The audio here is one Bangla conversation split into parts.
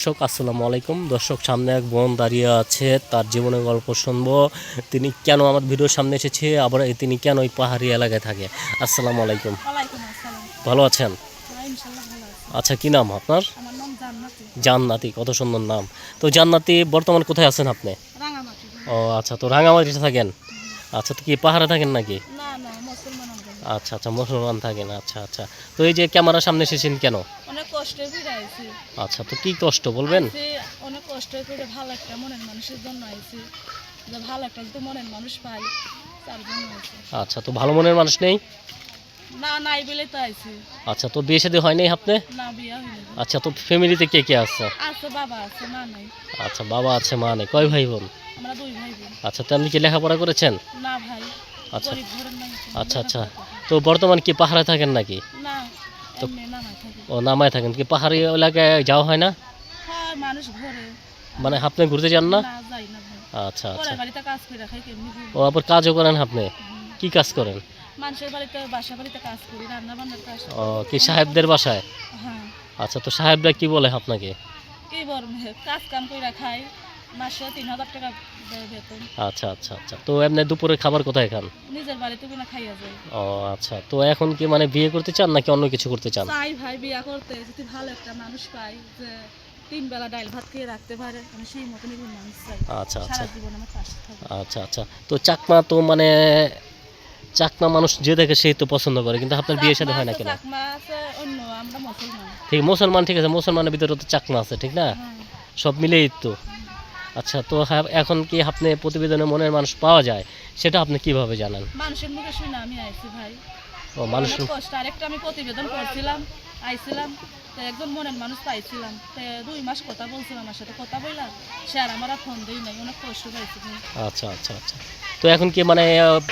দর্শক আসসালামু আলাইকুম। দর্শক সামনে এক বোন দাঁড়িয়ে আছে তার জীবনের গল্প শুনব। তিনি কেন আমার ভিডিওর সামনে এসেছে আবার তিনি কেন ওই পাহাড়ি এলাকায় থাকে? আসসালামু আলাইকুম। ভালো আছেন? হ্যাঁ আচ্ছা কি নাম আপনার? জান্নাতি। কত সুন্দর নাম। তো জান্নাতি বর্তমান কোথায় আছেন আপনি? ও আচ্ছা তো রাঙামাটিতে থাকেন? আচ্ছা তো কি পাহাড়ে থাকেন নাকি? আচ্ছা আচ্ছা মুসলমান থাকেন আচ্ছা আচ্ছা। তো এই যে ক্যামেরার সামনে এসেছেন কেন? অনেক কষ্টে আচ্ছা তো কি কষ্ট বলবেন? অনেক কষ্ট করে ভালো একটা মনের মানুষের জন্য আইছি। যে ভালো একটা যদি মনের মানুষ পাই তার জন্য আইছি। আচ্ছা তো ভালো মনের মানুষ নেই? না নাই বলে তো আইছি। আচ্ছা তো বিয়ে শাদী হয় নাই আপনি না বিয়া আচ্ছা তো ফ্যামিলিতে কে কে আছে? আছে বাবা আছে মা নাই। আচ্ছা বাবা আছে মা নেই। কয় ভাই বোন? আমরা দুই ভাই বোন। আচ্ছা তো আপনি কি লেখাপড়া করেছেন? না ভাই আচ্ছা। আচ্ছা আচ্ছা। তো বর্তমান কি পাহাড়ে থাকেন নাকি? ও নামায় থাকেন। কি পাহাড়ি এলাকায় যাওয়া হয় না? হয় মানে আপনি ঘুরতে যান না? আচ্ছা আচ্ছা? ও আবার কাজও করেন আপনি। কি কাজ করেন। ও কি সাহেবদের বাসায়? হ্যাঁ। আচ্ছা তো সাহেবরা কি বলে আপনাকে? কাজ কাম করে খাই। মাসে তিন হাজার টাকা বেতন। আচ্ছা আচ্ছা আচ্ছা। তো এমনি দুপুরে খাবার কোথায় খান? নিজের বাড়িতে কিনা খাইয়া যায়। ও আচ্ছা। তো এখন কি মানে বিয়ে করতে চান নাকি অন্য কিছু করতে চান? চাই ভাই বিয়া করতে। যদি ভালো একটা মানুষ পাই যে তিন বেলা ডাল ভাত খেয়ে রাখতে পারে আমি সেই মতনই কোনো মানুষ চাই। আচ্ছা আচ্ছা। সারা জীবন আমার পাশে থাকবে। আচ্ছা আচ্ছা। তো চাকমা তো মানে চাকমা মানুষ যে দেখে সেই তো পছন্দ করে কিন্তু আপনার বিয়ে সাথে হয় না কেন? চাকমা আছে অন্য আমরা মুসলমান। ঠিক মুসলমান ঠিক আছে মুসলমানের ভিতরে তো চাকমা আছে ঠিক না? হ্যাঁ। সব মিলেই তো। আচ্ছা তো হ্যাঁ, এখন কি আপনি প্রতিবেদনে মনের মানুষ পাওয়া যায়? সেটা আপনি কীভাবে জানান? মানুষের মুখে শুনে আমি আইছি ভাই। ও মানুষ কষ্ট। আরেকটা আমি প্রতিবেদন করছিলাম আইছিলাম তো একজন মনের মানুষ পাইছিলাম তো দুই মাস কথা বলছিলাম আমার সাথে। কথা বললাম সে আর আমার আর ফোন দিই নাই অনেক কষ্ট পাইছি আচ্ছা আচ্ছা আচ্ছা। তো এখন কি মানে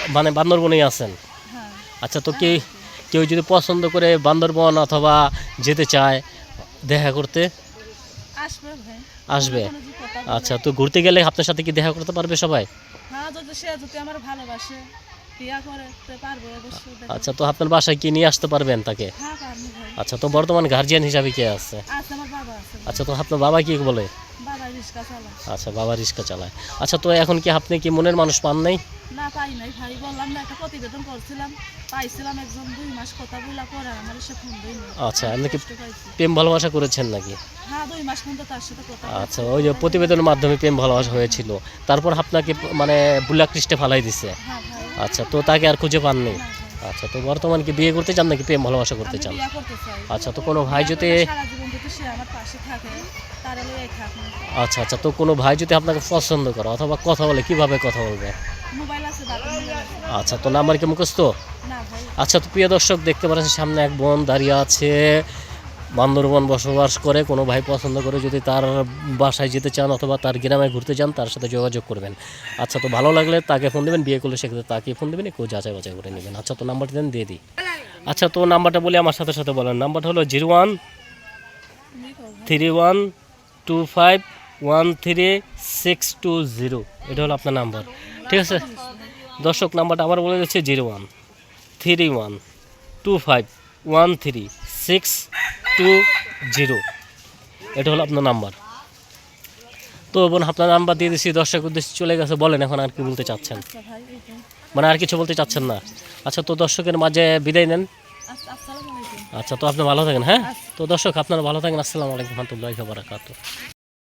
মানে বান্দরবনেই আছেন? হ্যাঁ। আচ্ছা তো কেউ কেউ যদি পছন্দ করে বান্দরবন অথবা যেতে চায় দেখা করতে? আসবে। আচ্ছা তো ঘুরতে গেলে আপনার সাথে কি দেখা করতে পারবে সবাই? হ্যাঁ আচ্ছা তো আপনার বাসায় কি নিয়ে আসতে পারবেন তাকে? হ্যাঁ আচ্ছা তো বর্তমান গার্জিয়ান হিসাবে কে আছে? আছে। আচ্ছা তো আপনার বাবা কি বলে? আচ্ছা বাবা রিক্সা চালায়। আচ্ছা তো এখন কি আপনি কি মনের মানুষ পান নাই? না পাই নাই ভাই বললাম না একটা প্রতিবেদন করছিলাম। পাইছিলাম একজন দুই মাস কথা বলা পরে আমার সে ফোন দিই আচ্ছা, আপনি কি- প্রেম ভালোবাসা করেছেন নাকি? হ্যাঁ দুই মাস পর্যন্ত তার সাথে কথা আচ্ছা ওই যে প্রতিবেদনের মাধ্যমে প্রেম ভালোবাসা হয়েছিল। তারপর আপনাকে মানে ব্ল্যাক লিস্টে ফালাই দিছে। হ্যাঁ আচ্ছা তো তাকে আর খুঁজে পাননি আচ্ছা তো বর্তমান কি বিয়ে করতে চান নাকি প্রেম ভালোবাসা করতে চান? আচ্ছা তো কোনো ভাই যদি সারা জীবন যদি সে আমার পাশে থাকে তাহলে এই থাক না। আচ্ছা আচ্ছা তো কোনো ভাই যদি আপনাকে পছন্দ করে অথবা কথা বলে কীভাবে কথা বলবে? আচ্ছা তো নাম্বার কি মুখস্থ? না আচ্ছা তো প্রিয় দর্শক দেখতে পাচ্ছেন সামনে এক বোন দাঁড়িয়ে আছে বান্দরবন বসবাস করে কোনো ভাই পছন্দ করে যদি তার বাসায় যেতে চান অথবা তার গ্রামে ঘুরতে চান তার সাথে যোগাযোগ করবেন। আচ্ছা তো ভালো লাগলে তাকে ফোন দেবেন বিয়ে করলে সেক্ষেত্রে তাকে ফোন দেবেন একটু যাচাই বাছাই করে নেবেন। আচ্ছা তো নাম্বারটা দেন দিয়ে দিই। আচ্ছা তো নাম্বারটা বলি আমার সাথে সাথে বলেন। নাম্বারটা হলো zero one. Three one two five one three six two zero এটা হলো আপনার নাম্বার। ঠিক আছে? দর্শক, নাম্বারটা আবার বলে দিচ্ছে, zero one three one two five one three six two zero. এটা হলো আপনার নাম্বার। তো বোন, আপনার নাম্বার দিয়ে দিচ্ছি দর্শক উদ্দেশ্যে চলে গেছে। বলেন, এখন আর কি বলতে চাচ্ছেন। মানে আর কিছু বলতে চাচ্ছেন না? আচ্ছা তো দর্শকের মাঝে বিদায় নেন। আচ্ছা তো আপনি ভালো থাকেন হ্যাঁ? তো দর্শক আপনারা ভালো থাকেন আসসালামু আলাইকুম রহমতুল্লাহ ওয়া বারাকাতুহু।